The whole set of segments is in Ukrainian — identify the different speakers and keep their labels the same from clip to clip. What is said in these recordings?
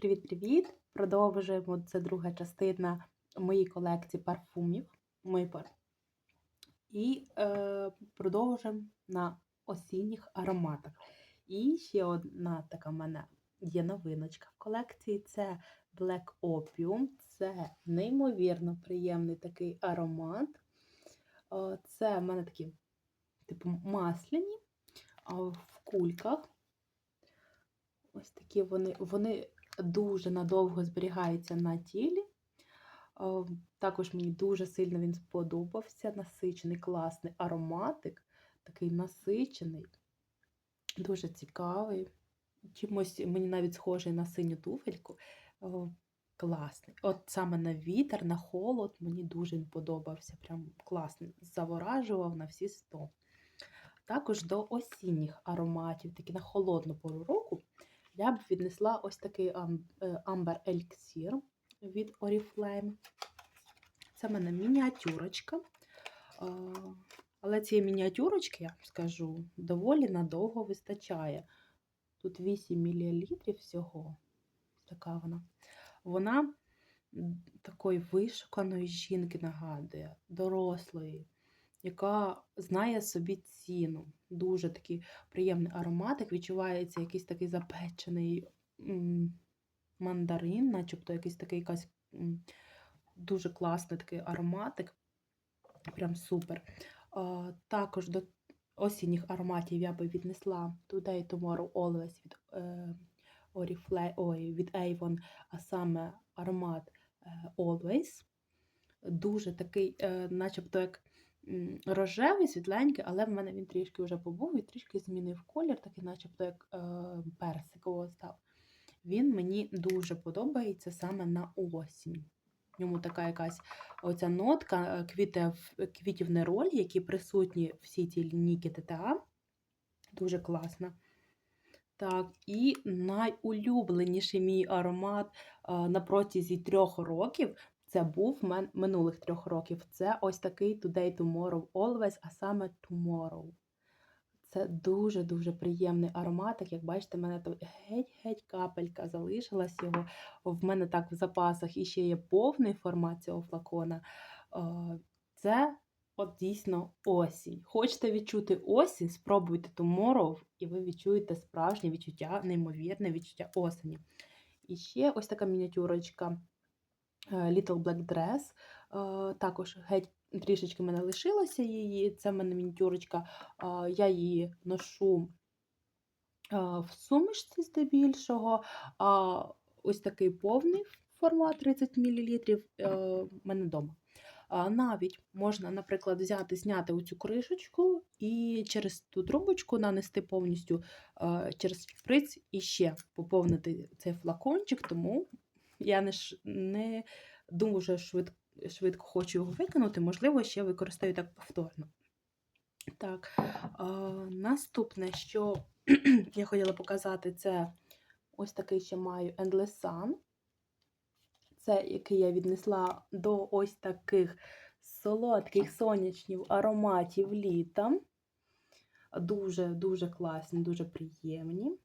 Speaker 1: Привіт-привіт! Продовжуємо. Це друга частина моєї колекції парфумів. Мої пар... І е, продовжуємо на осінніх ароматах. І ще одна така в мене є новиночка в колекції це Black Opium. Це неймовірно приємний такий аромат. Е, Це в мене такі, типу, масляні в кульках. Ось такі вони, вони дуже надовго зберігаються на тілі. Е, Також мені дуже сильно він сподобався. Насичений, класний ароматик, такий насичений, дуже цікавий. Чимось мені навіть схожий на синю туфельку. Е, Класний. От саме на вітер, на холод мені дуже він подобався. Прям класний. Заворажував на всі сто. Також до осінніх ароматів, такі на холодну пору року, я б віднесла ось такий ам- е, Amber Elixir від Oriflame. Це в мене мініатюрочка. Але цієї мініатюрочки, я вам скажу, доволі надовго вистачає. Тут 8 мл всього. Така вона. Вона такої вишуканої жінки нагадує, дорослої, яка знає собі ціну. Дуже такий приємний ароматик. Відчувається якийсь такий запечений мандарин, начебто якийсь такий якась дуже класний такий ароматик. Прям супер. Також до осінніх ароматів я би віднесла Today, Tomorrow, Always від, е, Oriflame, ой, від Avon, а саме аромат е, Always. Дуже такий, е, начебто як рожевий, світленький, але в мене він трішки вже побув і трішки змінив колір, такий, начебто як е, персикового став. Він мені дуже подобається саме на осінь. В ньому така якась оця нотка е, квітів, квітів неролі, які присутні в всій цій лінійці ТТА. Дуже класна. Так, і найулюбленіший мій аромат е, на протязі трьох років. Це був минулих трьох років. Це ось такий Today, Tomorrow, Always, а саме Tomorrow. Це дуже-дуже приємний ароматик. Як бачите, в мене геть-геть капелька залишилась його. В мене так в запасах і ще є повний формат цього флакона. Е, Це от дійсно осінь. Хочете відчути осінь, спробуйте Tomorrow, і ви відчуєте справжнє відчуття, неймовірне відчуття осені. І ще ось така мініатюрочка Little Black Dress. Е, Також геть трішечки мене лишилося її. Це в мене мініатюрочка. Е, Я її ношу е, в сумішці здебільшого. Ось такий повний формат 30 мл в мене вдома. Навіть можна, наприклад, взяти, зняти оцю кришечку і через ту трубочку нанести повністю е, через шприц і ще поповнити цей флакончик, тому я не, ш- не дуже швидко, швидко хочу його викинути, можливо, ще використаю так повторно. Так, е, наступне, що я хотіла показати, це ось такий ще маю Endless Sun. Це який я віднесла до ось таких солодких сонячних ароматів літа. Дуже-дуже класні, дуже приємні.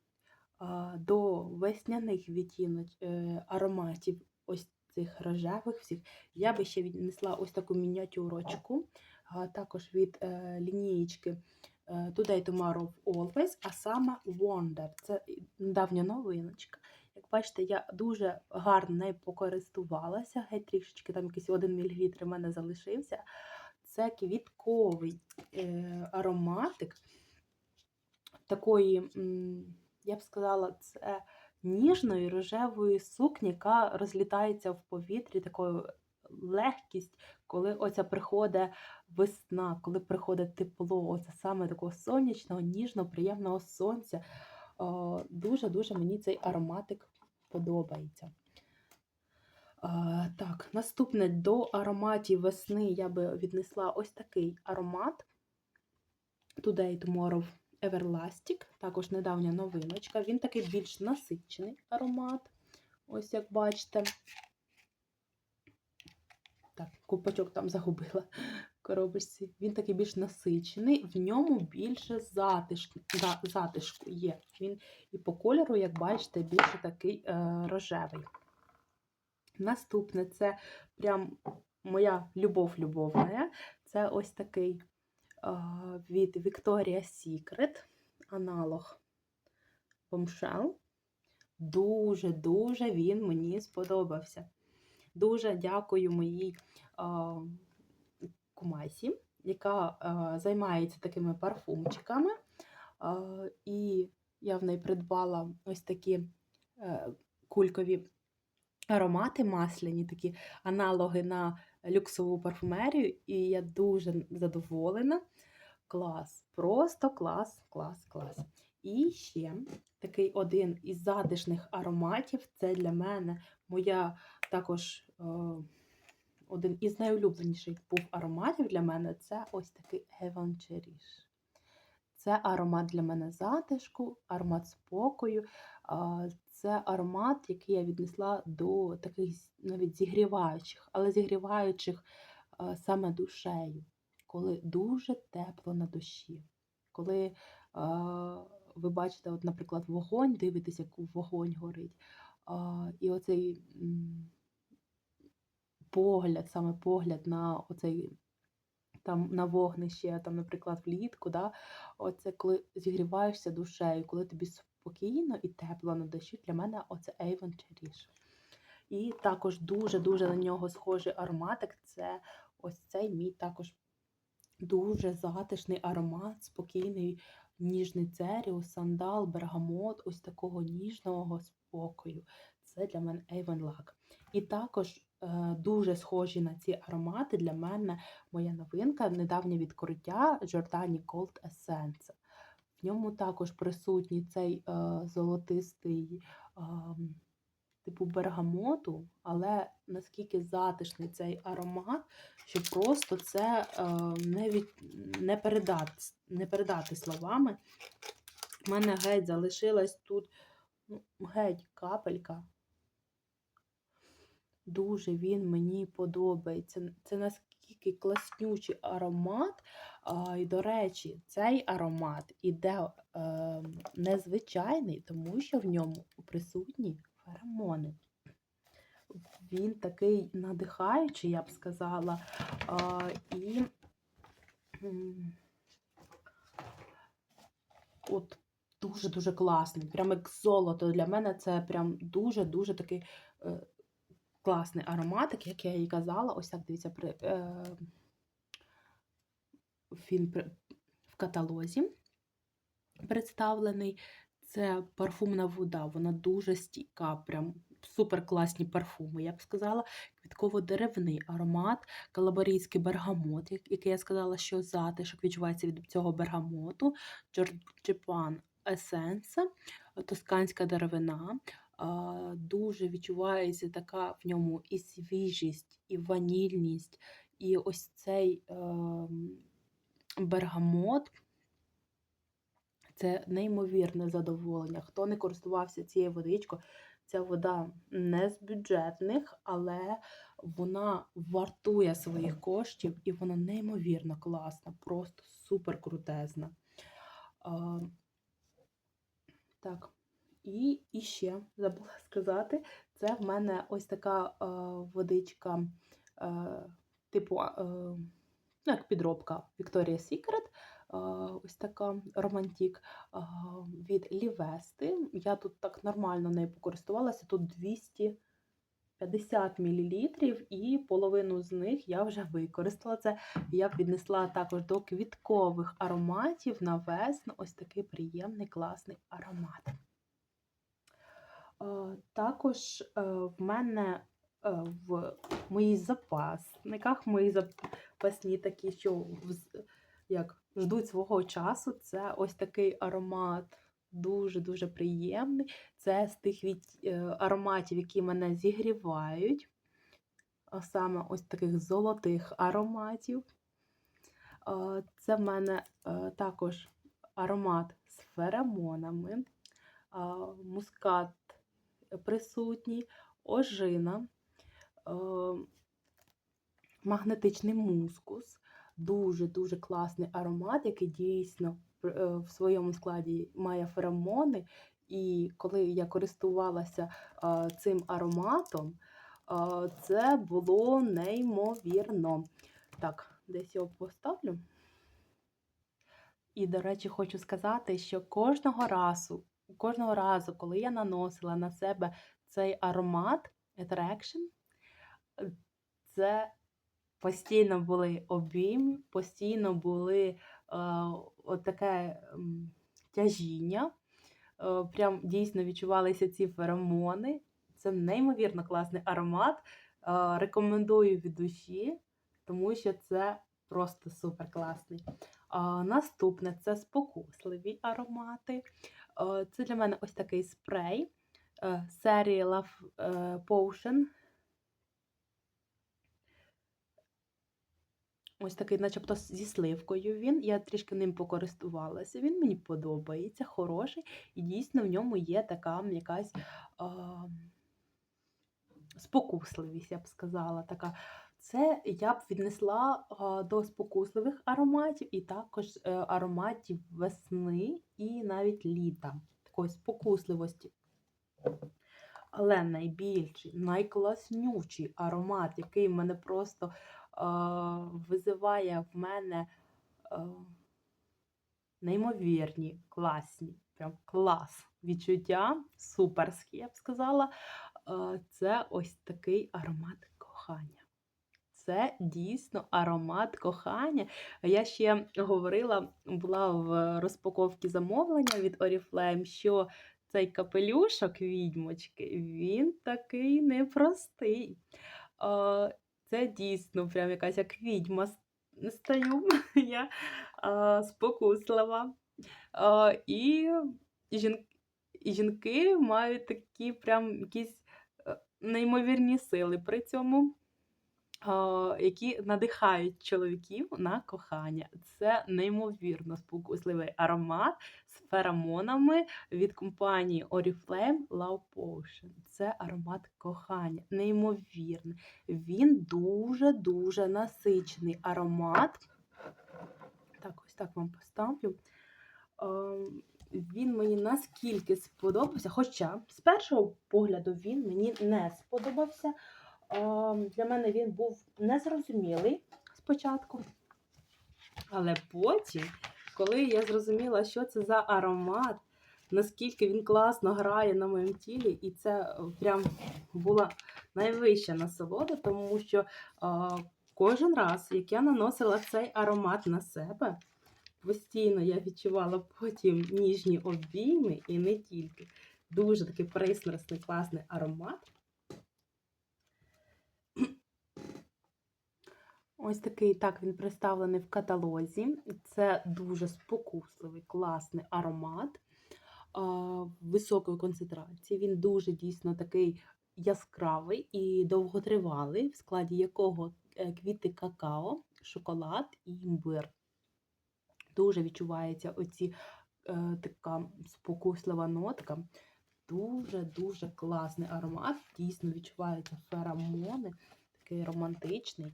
Speaker 1: До весняних відтінок е, ароматів ось цих рожевих всіх я би ще віднесла ось таку мініатюрочку, також від е, лінієчки е, Today Tomorrow Always, а саме Wonder. Це давня новиночка. Як бачите, я дуже гарно нею покористувалася. Геть трішечки там якийсь 1 мл в мене залишився. Це квітковий ароматик такої, м, я б сказала, це ніжної рожевої сукні, яка розлітається в повітрі такою легкість, коли оця приходить весна, коли приходить тепло, оце саме такого сонячного, ніжного, приємного сонця. Дуже-дуже мені цей ароматик подобається. А, так, наступне до ароматів весни я би віднесла ось такий аромат Today Tomorrow Everlasting, також недавня новиночка. Він такий більш насичений аромат. Ось як бачите. Так, купачок там загубила в коробочці. Він такий більш насичений, в ньому більше затишку, да, затишку є. Він і по кольору, як бачите, більше такий е, рожевий. Наступне це прям моя любов любовна. Це ось такий від Victoria's Secret аналог Bombshell. Дуже-дуже він мені сподобався. Дуже дякую моїй кумасі, яка займається такими парфумчиками. І я в неї придбала ось такі а, кулькові аромати масляні, такі аналоги на люксову парфумерію, і я дуже задоволена. Клас, просто клас, клас, клас. І ще такий один із затишних ароматів це для мене моя також е, один із найулюбленіших був ароматів для мене це ось такий Heaven. Це аромат для мене затишку, аромат спокою. Це аромат, який я віднесла до таких навіть зігріваючих, але зігріваючих саме душею, коли дуже тепло на душі. Коли ви бачите, от, наприклад, вогонь, дивитесь, як вогонь горить. І оцей погляд, саме погляд на оцей там на вогнище, там, наприклад, влітку, да, оце коли зігріваєшся душею, коли тобі спокійно і тепло на душі, для мене оце Avon Cherish. І також дуже-дуже на нього схожий ароматик це ось цей мій також дуже затишний аромат, спокійний, ніжний церіус, сандал, бергамот, ось такого ніжного спокою. Це для мене Avon Lac. І також е, дуже схожі на ці аромати для мене моя новинка, недавнє відкриття Giordani Gold Essence. В ньому також присутній цей е, золотистий е, типу бергамоту, але наскільки затишний цей аромат, що просто це е, не від, не, передати, не передати словами. У мене геть залишилась тут ну, геть капелька. Дуже він мені подобається. Це наскільки класнючий аромат. А, І, до речі, цей аромат іде е, незвичайний, тому що в ньому присутні феромони. Він такий надихаючий, я б сказала. А, І от дуже-дуже класний. Прям як золото. Для мене це прям дуже-дуже такий е, класний ароматик, як я і казала. Ось так дивіться, при, е, він при, в каталозі представлений. Це парфумна вода, вона дуже стійка, прям супер класні парфуми. Я б сказала, квітково-деревний аромат, калабарійський бергамот, який я сказала, що затишок відчувається від цього бергамоту, Джорджепан есенса, тосканська деревина. Дуже відчувається така в ньому і свіжість, і ванільність, і ось цей е, бергамот. Це неймовірне задоволення. Хто не користувався цією водичкою, ця вода не з бюджетних, але вона вартує своїх коштів і вона неймовірно класна, просто супер крутезна. Так, і, і ще забула сказати, це в мене ось така а, водичка, а, типу, а, ну, як підробка Victoria's Secret ось така романтик від Лівести. Я тут так нормально нею покористувалася, тут 250 мл, і половину з них я вже використала це. Я віднесла також до квіткових ароматів на весну ось такий приємний класний аромат. Також е, в мене е, в моїх запасниках, мої запасні такі, що як ждуть свого часу. Це ось такий аромат дуже-дуже приємний. Це з тих від... Е, ароматів, які мене зігрівають. А саме ось таких золотих ароматів. Це в мене е, також аромат з феромонами, мускат присутній, ожина. магнетичний мускус. Дуже-дуже класний аромат, який дійсно е, в своєму складі має феромони. І коли я користувалася цим ароматом, це було неймовірно. Так, десь його поставлю. І, до речі, хочу сказати, що кожного разу, кожного разу, коли я наносила на себе цей аромат Attraction, е, це постійно були обійми, постійно були е, отаке м, тяжіння. Е, прям дійсно відчувалися ці феромони. Це неймовірно класний аромат. Е, рекомендую від душі, тому що це просто супер класний. А, Наступне це спокусливі аромати. Е, Це для мене ось такий спрей е, серії Love е, Potion. Ось такий, начебто, зі сливкою він. Я трішки ним покористувалася. Він мені подобається, хороший, і дійсно в ньому є така якась а, спокусливість, я б сказала. така. Це я б віднесла до спокусливих ароматів, і також е, ароматів весни і навіть літа, такої спокусливості. Але найбільший, найкласнючий аромат, який мене просто е, визиває в мене е, неймовірні, класні, прям клас відчуття, суперські, я б сказала. Е, це ось такий аромат кохання. Це дійсно аромат кохання. Я ще говорила, була в розпаковці замовлення від Oriflame, що цей капелюшок відьмочки, він такий непростий. Це дійсно прям якась як відьма стаю. Я спокуслива. І жінки мають такі прям якісь е, неймовірні сили при цьому. Які надихають чоловіків на кохання. Це неймовірно спокусливий аромат з феромонами від компанії Oriflame Love Potion. Це аромат кохання, неймовірний. Він дуже-дуже насичений аромат. Так, ось так вам поставлю. Він мені наскільки сподобався, хоча з першого погляду він мені не сподобався. Для мене він був незрозумілий спочатку. Але потім, коли я зрозуміла, що це за аромат, наскільки він класно грає на моєму тілі, і це прям була найвища насолода, тому що кожен раз, як я наносила цей аромат на себе, постійно я відчувала потім ніжні обійми і не тільки. Дуже такий пристрасний, класний аромат. Ось такий так він представлений в каталозі. Це дуже спокусливий, класний аромат високої концентрації. Він дуже дійсно такий яскравий і довготривалий, в складі якого е, квіти какао, шоколад і імбир. Дуже відчувається оці е, така спокуслива нотка. Дуже-дуже класний аромат. Дійсно відчуваються феромони, такий романтичний.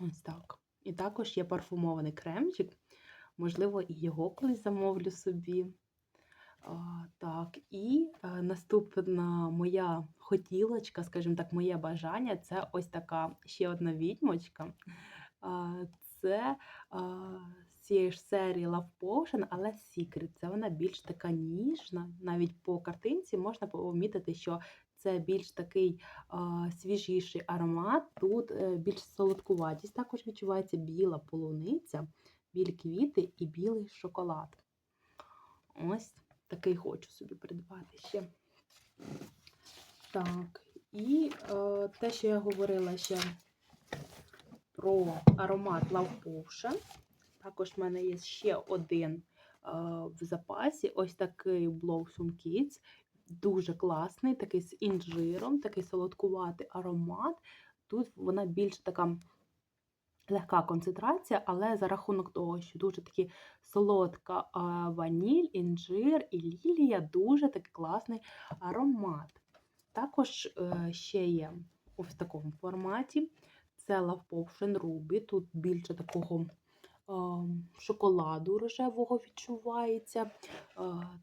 Speaker 1: Ось так. І також є парфумований кремчик. Можливо, і його колись замовлю собі. А, Так, і а, е, наступна моя хотілочка, скажімо так, моє бажання це ось така ще одна відьмочка. А, Це а, з цієї ж серії Love Potion, але Secret. Це вона більш така ніжна. Навіть по картинці можна помітити, що це більш такий свіжіший аромат. Тут е, більш солодкуватість. Також відчувається біла полуниця, білі квіти і білий шоколад. Ось такий хочу собі придбати ще. Так, і е, те, що я говорила ще про аромат Love. Також в мене є ще один е, в запасі ось такий Blossom Kids. Дуже класний, такий з інжиром, такий солодкуватий аромат. Тут вона більш така легка концентрація, але за рахунок того, що дуже такі солодка ваніль, інжир і лілія дуже такий класний аромат. Також е, ще є ось в такому форматі. це Love Potion Ruby. Тут більше такого шоколаду рожевого відчувається. Е,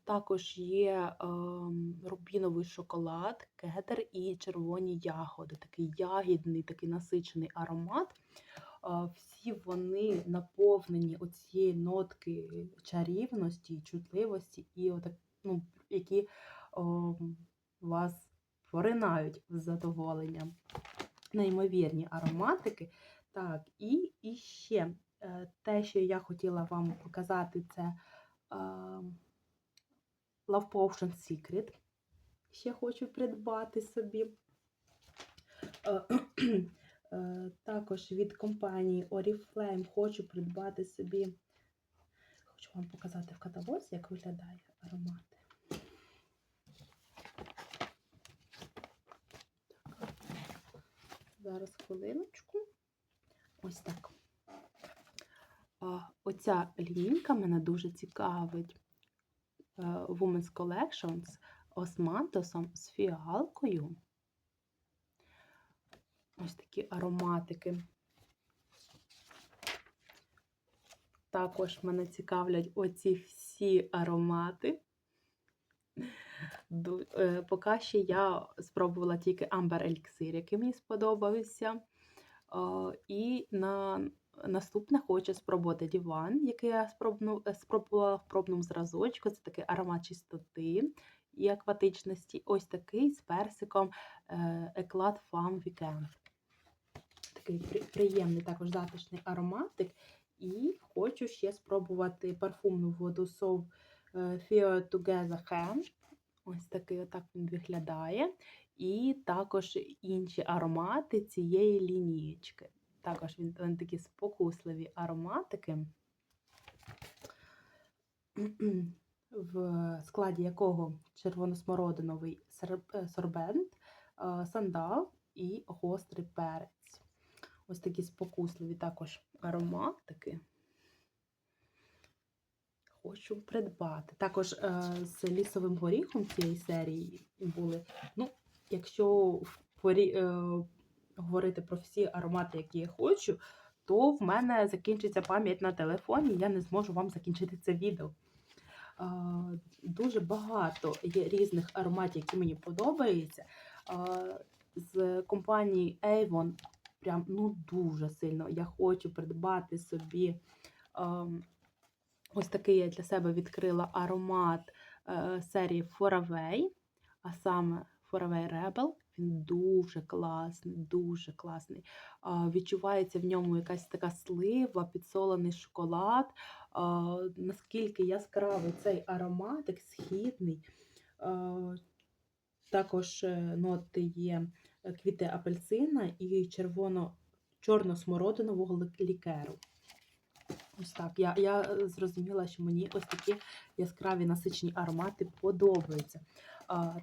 Speaker 1: Також є ем, рубіновий шоколад, кедр і червоні ягоди. Такий ягідний, такий насичений аромат. Е, Всі вони наповнені оцієї нотки чарівності, чутливості, і отак, ну, які ем, вас поринають з задоволенням. Неймовірні ароматики. Так, і, і ще те, що я хотіла вам показати, це е, Love Potion Secret. Ще хочу придбати собі. Е, е, Також від компанії Oriflame хочу придбати собі. Хочу вам показати в каталозі, як виглядає аромати. Зараз хвилиночку. Ось так. Оця лінійка мене дуже цікавить. Е, Women's Collection з османтосом, з фіалкою. Ось такі ароматики. Також мене цікавлять оці всі аромати. Е, Поки ще я спробувала тільки Amber Elixir, який мені сподобався. Е, І на наступне хочу спробувати Діван, який я е, спробувала в пробному зразочку. Це такий аромат чистоти і акватичності. Ось такий з персиком е, Eclat Femme Weekend. Такий приємний також затишний ароматик. І хочу ще спробувати парфумну воду Sov е, Together Hand. Ось такий отак він виглядає. І також інші аромати цієї лінієчки. Також він, вони такі спокусливі ароматики, в складі якого червоносмородиновий е, сорбент, е, сандал і гострий перець. Ось такі спокусливі також ароматики. Хочу придбати. Також е, з лісовим горіхом цієї серії були. Ну, якщо в порі, е, говорити про всі аромати, які я хочу, то в мене закінчиться пам'ять на телефоні, я не зможу вам закінчити це відео. Дуже багато є різних ароматів, які мені подобаються. З компанії Avon прям ну дуже сильно я хочу придбати собі. ем, Ось такий я для себе відкрила аромат е, серії Foraway, а саме Foraway Rebel. Він дуже класний, дуже класний. А, відчувається в ньому якась така слива, підсолений шоколад. А, наскільки яскравий цей ароматик, східний. А, також е, ноти є е, квіти апельсина і червоно чорно-смородинового лікеру. Ось так. Я, я е, зрозуміла, що мені ось такі яскраві насичені аромати подобаються.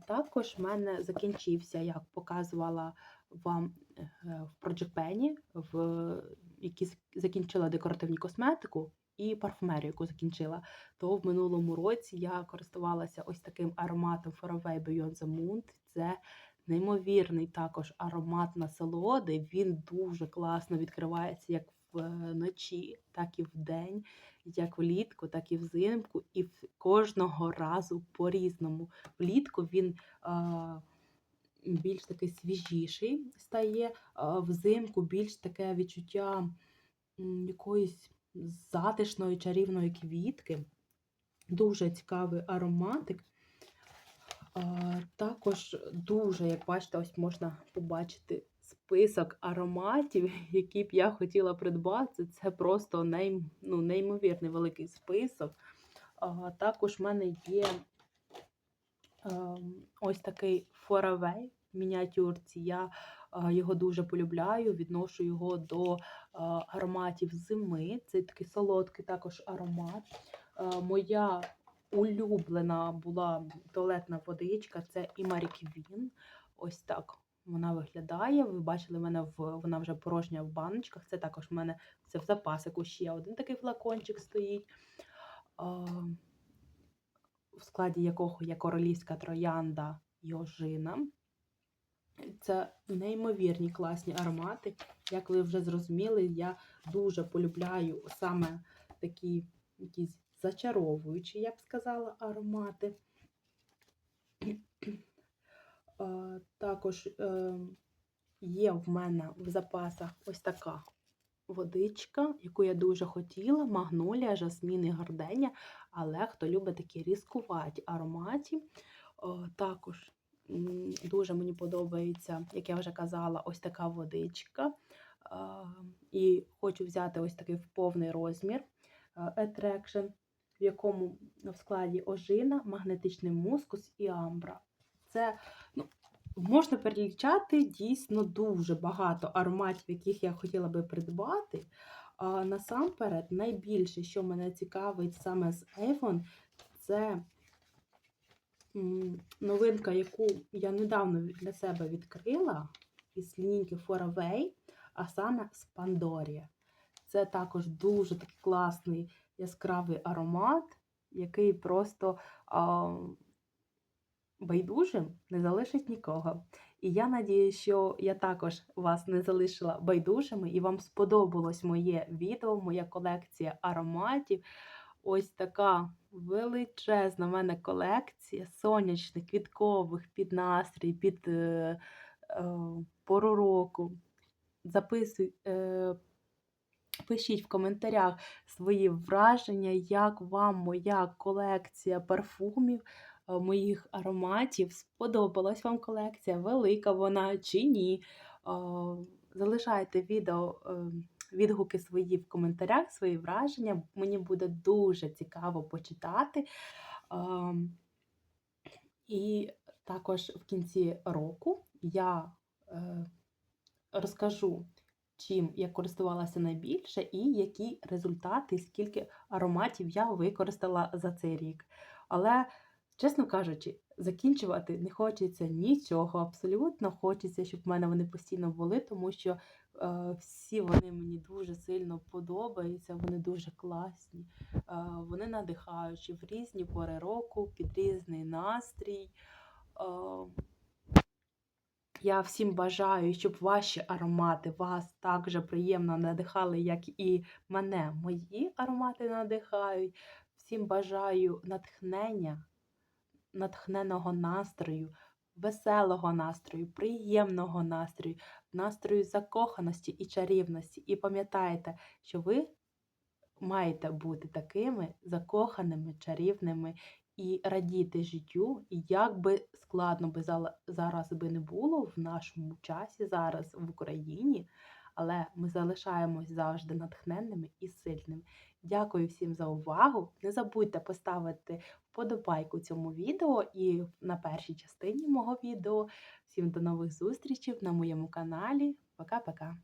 Speaker 1: Також в мене закінчився, як показувала вам е, в Project Penny, в які закінчила декоративні косметику і парфумерію, яку закінчила. То в минулому році я користувалася ось таким ароматом Faraway Beyond the Moon. Це неймовірний також аромат насолоди. Він дуже класно відкривається як вночі, так і вдень, як влітку, так і взимку, і кожного разу по-різному. Влітку він а, більш такий свіжіший стає, взимку більш таке відчуття якоїсь затишної чарівної квітки. Дуже цікавий ароматик. Також дуже, як бачите, ось можна побачити список ароматів, які б я хотіла придбати. Це просто нейм, ну, неймовірний великий список. А, також в мене є ем, ось такий в мініатюрці. Я а, його дуже полюбляю, відношу його до а, ароматів зими. Це такий солодкий також аромат. А, моя улюблена була туалетна водичка, це і Queen. Ось так вона виглядає. Ви бачили мене в вона вже порожня в баночках. Це також в мене це в запасику ще один такий флакончик стоїть. В складі якого є королівська троянда і ожина. Це неймовірні класні аромати. Як ви вже зрозуміли, я дуже полюбляю саме такі якісь зачаровуючі, я б сказала, аромати. Також е, є в мене в запасах ось така водичка, яку я дуже хотіла, магнолія, жасмін і гарденя, але хто любить такі різкуваті ароматі. Також дуже мені подобається, як я вже казала, ось така водичка. І хочу взяти ось такий в повний розмір е, Attraction, в якому в складі ожина, магнетичний мускус і амбра. Це ну, можна перелічати дійсно дуже багато ароматів, яких я хотіла би придбати. А насамперед, найбільше, що мене цікавить саме з Avon, це новинка, яку я недавно для себе відкрила із лінійки Foraway, а саме з Pandorія. Це також дуже класний яскравий аромат, який просто а, байдужим не залишить нікого. І я надію, що я також вас не залишила байдужими, і вам сподобалось моє відео, моя колекція ароматів. Ось така величезна в мене колекція сонячних, квіткових під настрій, під е, е, пору року. Записуй, е, пишіть в коментарях свої враження, як вам моя колекція парфумів, моїх ароматів. Сподобалась вам колекція, велика вона чи ні. Е, Залишайте відео. е, Відгуки свої в коментарях, свої враження. Мені буде дуже цікаво почитати. І також в кінці року я е, розкажу, чим я користувалася найбільше, і які результати, скільки ароматів я використала за цей рік. Але, чесно кажучи, закінчувати не хочеться нічого. Абсолютно хочеться, щоб в мене вони постійно були, тому що е, всі вони мені дуже сильно подобаються, вони дуже класні, е, вони надихаючі в різні пори року, під різний настрій. Е, я всім бажаю, щоб ваші аромати вас так же приємно надихали, як і мене мої аромати надихають. Всім бажаю натхнення, натхненого настрою, веселого настрою, приємного настрою, настрою закоханості і чарівності. І пам'ятайте, що ви маєте бути такими закоханими, чарівними і радіти життю. І як би складно би зараз би не було в нашому часі, зараз в Україні, але ми залишаємось завжди натхненними і сильними. Дякую всім за увагу. Не забудьте поставити вподобайку цьому відео і на першій частині мого відео. Всім до нових зустрічей на моєму каналі. Пока-пока!